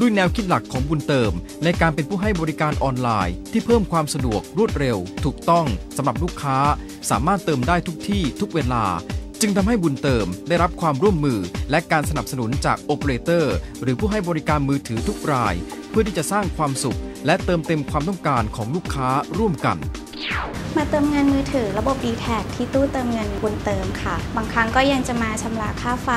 ด้วยแนวคิดหลักของบุญเติม ในการเป็นผู้ให้บริการออนไลน์ ที่เพิ่มความสะดวกรวดเร็ว ถูกต้องสำหรับลูกค้า สามารถเติมได้ทุกที่ทุกเวลา จึงทำให้บุญเติมได้รับความร่วมมือและการสนับสนุนจากโอเปอเรเตอร์ หรือผู้ให้บริการมือถือทุกราย เพื่อที่จะสร้างความสุข และเติมเต็มความต้องการของลูกค้าร่วมกัน มาเติมเงินมือถือระบบ d t แทที่ตู้เติมเงินบุญเติมค่ะ บางครั้งก็ยังจะมาชำระค่าไฟ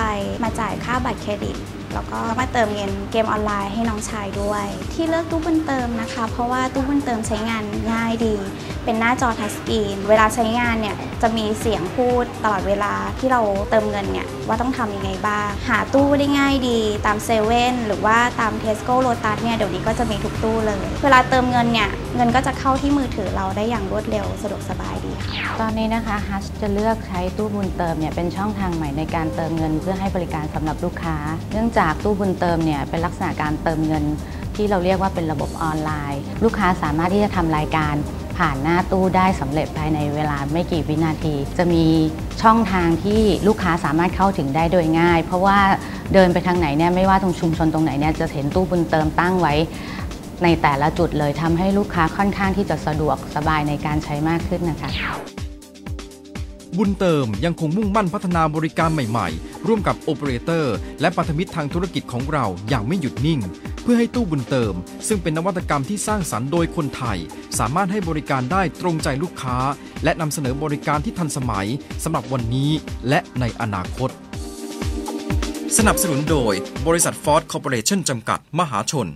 มาจ่ายค่าบัตรเครดิตแล้วก็มาเติมเงินเกมออนไลน์ให้น้องชายด้วย ที่เลือกตู้บุญเติมนะคะ เพราะว่าตู้บุญเติมใช้งานง่ายดี เป็นหน้าจอทัชสกรีน เวลาใช้งานเนี่ยจะมีเสียงพูดตลอดเวลาที่เราเติมเงินเนี่ยว่าต้องทำยังไงบ้าง หาตู้ได้ง่ายดีตามเซเว่นหรือว่าตามเทสโก้โ t ตัสเนี่ยเดี๋ยวนี้ก็จะมีทุกตู้เลย เวลาเติมเงินเนี่ยเงินก็จะเข้าที่มือถือเราได้อย่างรวดเร็วสะดวกสบายดีค่ะ ตอนนี้นะคะฮัชจะเลือกใช้ตู้บุญเติมเนี่ยเป็นช่องทางใหม่ในการเติมเงินเพื่อให้บริการสำหรับลูกค้า เนื่องจากตู้บุญเติมเนี่ยเป็นลักษณะการเติมเงินที่เราเรียกว่าเป็นระบบออนไลน์ ลูกค้าสามารถที่จะทำรายการ ผ่านหน้าตู้ได้สำเร็จภายในเวลาไม่กี่วินาที จะมีช่องทางที่ลูกค้าสามารถเข้าถึงได้โดยง่าย เพราะว่าเดินไปทางไหนเนี่ยไม่ว่าตรงชุมชนตรงไหนเนี่ยจะเห็นตู้บุญเติมตั้งไว้ในแต่ละจุดเลยทำให้ลูกค้าค่อนข้างที่จะสะดวกสบายในการใช้มากขึ้นนะคะ บุญเติมยังคงมุ่งมั่นพัฒนาบริการใหม่ๆ ร่วมกับโอเปอเรเตอร์และพันธมิตรทางธุรกิจของเราอย่างไม่หยุดนิ่ง เพื่อให้ตู้บุญเติม ซึ่งเป็นนวัตกรรมที่สร้างสรรค์โดยคนไทย สามารถให้บริการได้ตรงใจลูกค้า และนำเสนอบริการที่ทันสมัยสำหรับวันนี้และในอนาคต สนับสนุนโดย บริษัทฟอร์ดคอร์ปอเรชั่นจำกัด มหาชน